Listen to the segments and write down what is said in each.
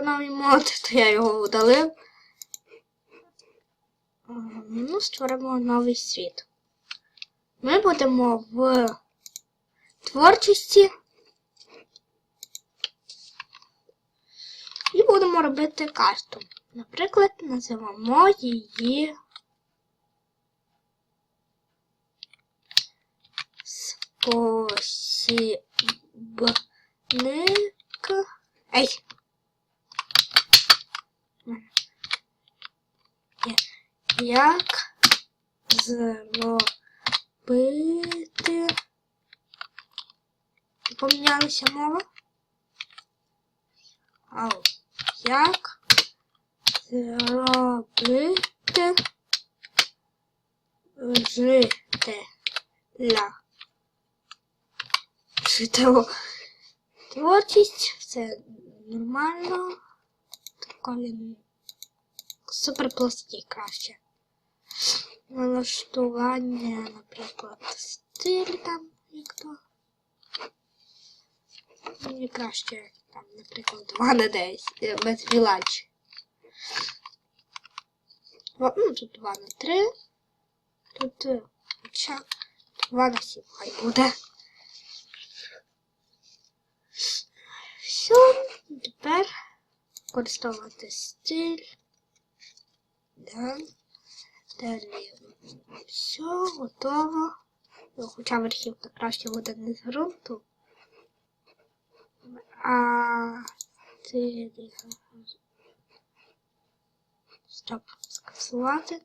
новий мод, то я його удалив. Ну, створимо новий світ. Ми будемо в творчості. І будемо робити карту. Наприклад, називаємо її спосібник. Ей! Як зробити? Помінялася мова? Ау. Як зробити жителя? Житело. Творчість, це нормально. Такої суперпласті краще. Налаштування, наприклад, стиль там, як то. Мені краще, там, наприклад, 2 на 10, без вілач. Ну, тут 2 на 3. Тут е, хоча 2 на 7, хай буде. Все, тепер використовувати стиль. Да. Далі все, готово. Ну, Хоча верхівка краще буде не з ґрунту. А ти Стоп, скасувати.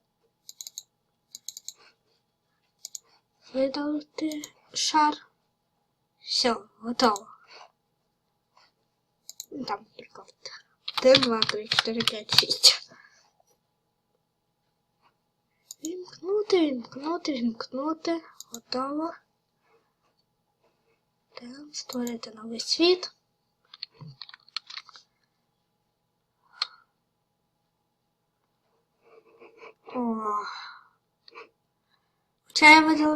Видалити шар. Все, готово. Там, наприклад, 1, 2, 3, 4, 5, 6. Вімкнути, вімкнути, вімкнути. Готово. Так, створити новий світ. О. Хоча я видала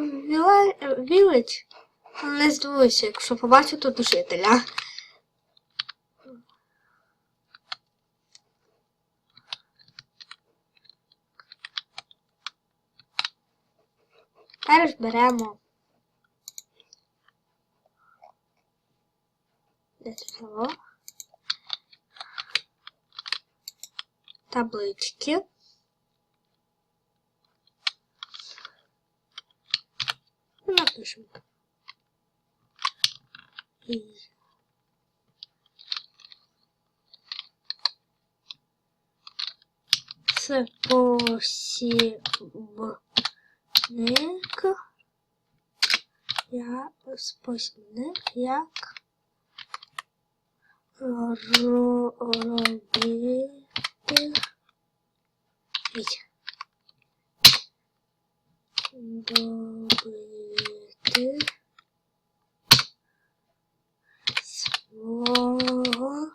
Village, але не здивуюся, якщо побачу тут жителя. Тепер беремо де це було? Таблички. Напишемо. І спосібник я спосібник як робити добити свого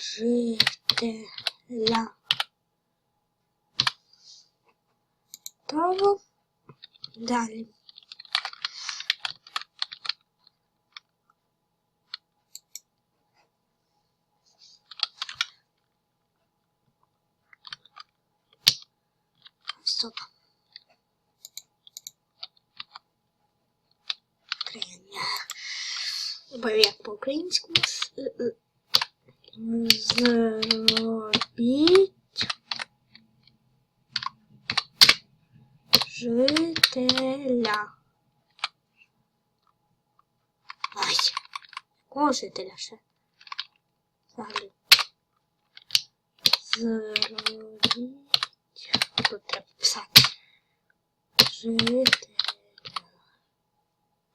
жителя. Далі. Стоп. Крення. Бо як по-українському с- е, е, зробіть жителя. Ай, якого жителя ще? Взагалі. Зробіть. Тут треба писати. Жителя.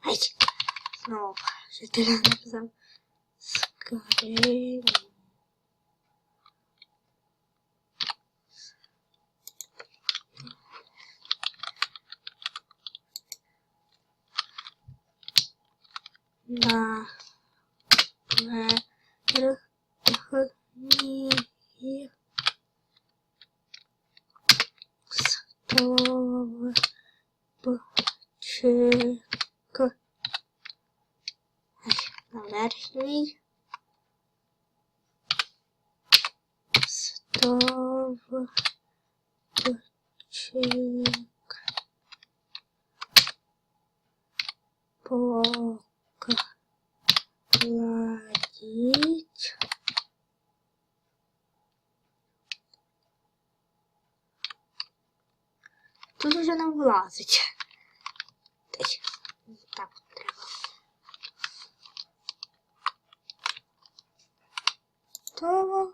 Ай, знову жителя написав. Скорее. На верхніх стовпчик. На верхній стовпчик. Пока. Ладно покладіть Тут вже не влазить. Та. Так треба. То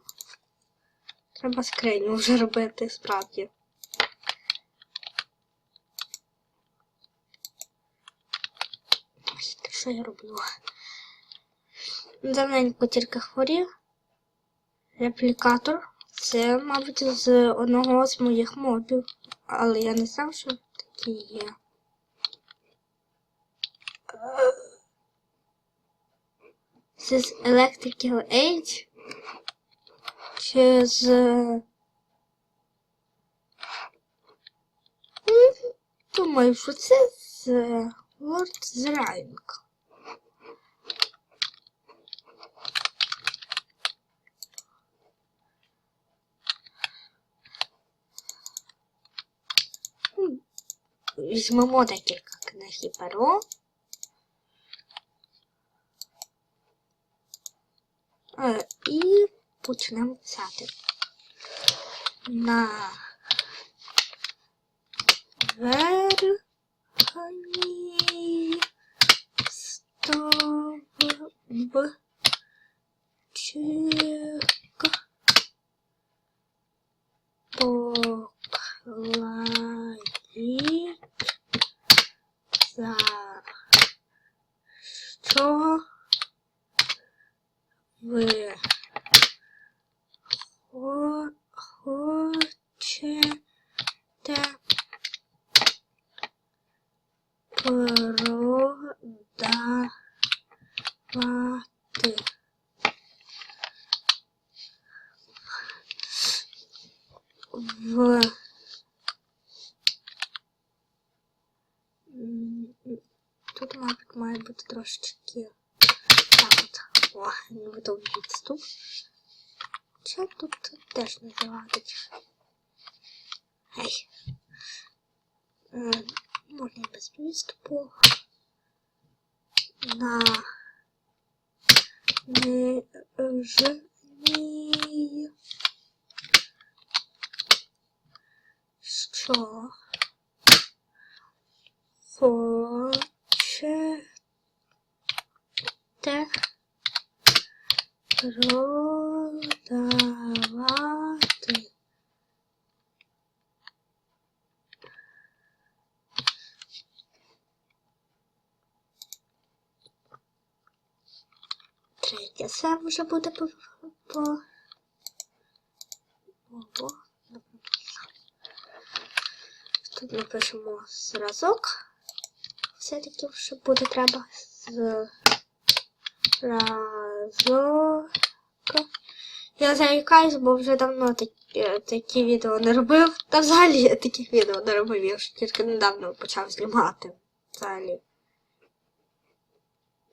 треба скриню вже робити справді. Ось те, що я роблю. Давненько тільки хворів. Реплікатор. Це, мабуть, з одного з моїх мобів. Але я не знав, що такі є. Це з Electrical Age? Чи з. Думаю, що це з Lord Zraving. Візьмемо декілька книг і перо. Е, І почнемо писати. На верхній стовпчик покладіть за що ви хочете продавати. В М, Тут, мабуть, трошечки так от. О, невидовий відступ. Хоча тут теж не завадить. Гей. Е, Можна і без відступу. На нижній що хочете продавати. Третє це вже буде по. по... Ого, Тут напишемо зразок. Все-таки вже буде треба зразок. Я заїкаюсь, бо вже давно такі, такі відео не робив. Та взагалі я таких відео не робив, я ж тільки недавно почав знімати. Взагалі.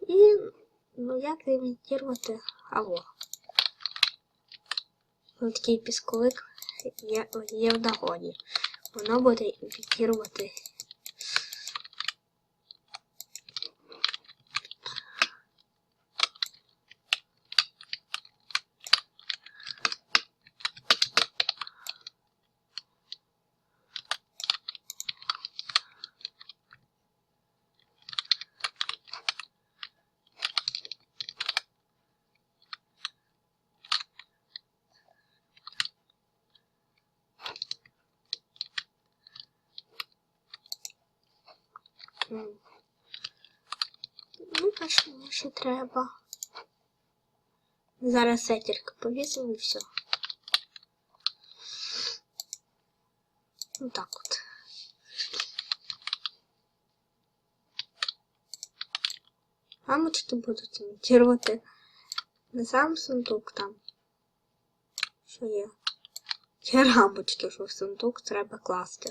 І ну як імітувати алло. Ось такий пісковик є, є в нагоді. Воно буде імітувати. М. Ну, що треба. Зараз це тільки і все. Ну так от. Рамочки будуть імітувати не сам сундук там. Що є? Ті рамочки, що в сундук треба класти.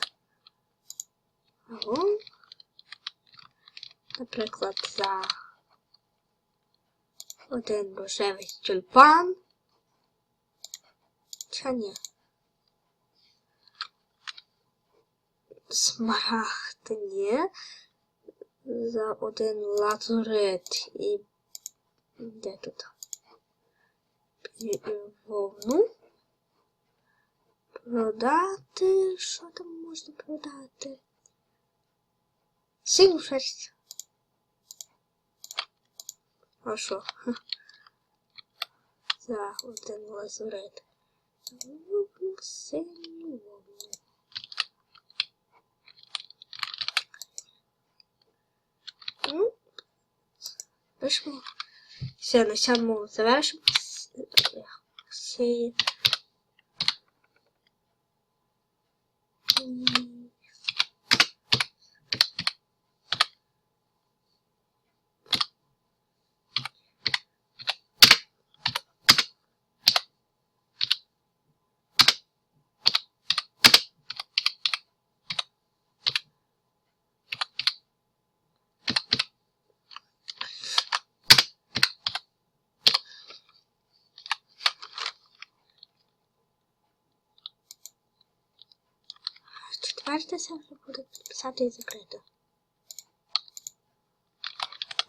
Або, наприклад, за один рожевий тюльпан. Чи ні? Смарагд ні. За один лазурит і де тут? І вовну. Продати. Що там можна продати? Синю шерсть. А що? За один лазурит. Вовну, синю вовну. Ну, пишемо. Все, на цьому завершимо. Четверте серце буде підписати і закрито.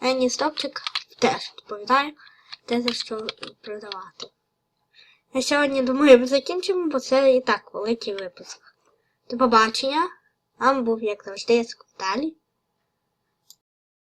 Енні стопчик теж відповідає, де за що продавати. На сьогодні, думаю, ми закінчимо, бо це і так великий випуск. До побачення. Вам був, як завжди, Скопталі.